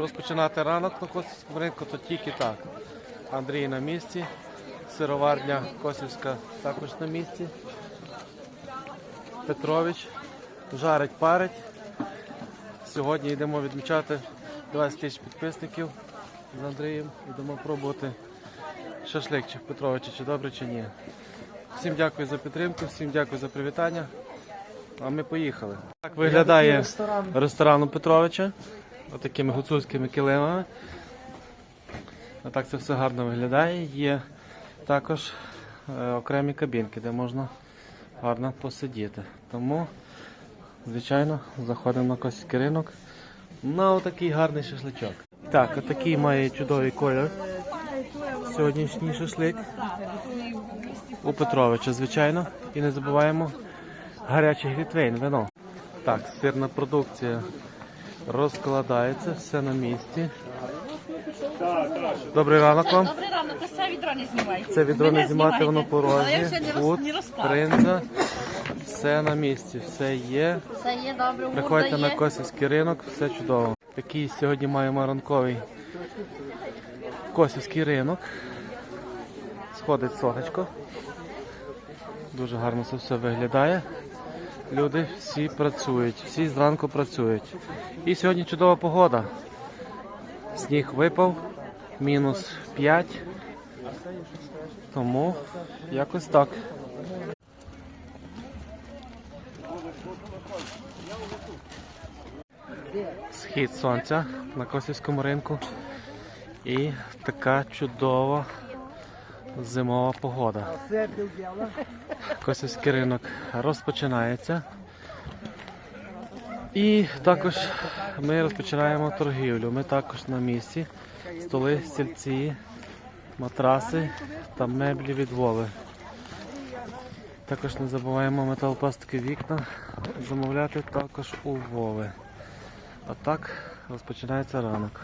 розпочинати ранок на Косівському ринку, то тільки так. Андрій на місці, сироварня Косівська також на місці. Петрович жарить, парить. Сьогодні йдемо відмічати 20 тисяч підписників з Андрієм. Йдемо пробувати шашликчик Петровича, чи добре, чи ні. Всім дякую за підтримку, всім дякую за привітання. А ми поїхали. Так виглядає ресторан у Петровича. Отакими гуцульськими килимами. Отак це все гарно виглядає. Є також е, окремі кабінки, де можна гарно посидіти. Тому, звичайно, заходимо на Косівський ринок на отакий гарний шашличок. Так, отакий має чудовий колір. Сьогоднішній шашлик. У Петровича, звичайно. І не забуваємо гарячий глітвейн, вино. Так, сирна продукція розкладається, все на місці. Добрий ранок вам. Добрий ранок, ось це відро не знімайте. Це відро не знімати, воно. Порожнє. Гуц, не принза. Все на місці, все є. Все є добре, Приходьте на. Косівський ринок, все чудово. Такий сьогодні маємо ранковий Косівський ринок. Сходить сонечко. Дуже гарно це все виглядає. Люди всі працюють, всі зранку працюють. І сьогодні чудова погода. Сніг випав, мінус 5. Тому якось так. Схід сонця на Косівському ринку. І така чудова зимова погода. Косівський ринок розпочинається. І також ми розпочинаємо торгівлю. Ми також на місці. Столи, стільці, матраси та меблі від Вови. Також не забуваємо металопластикові вікна замовляти також у Вови. А так розпочинається ранок.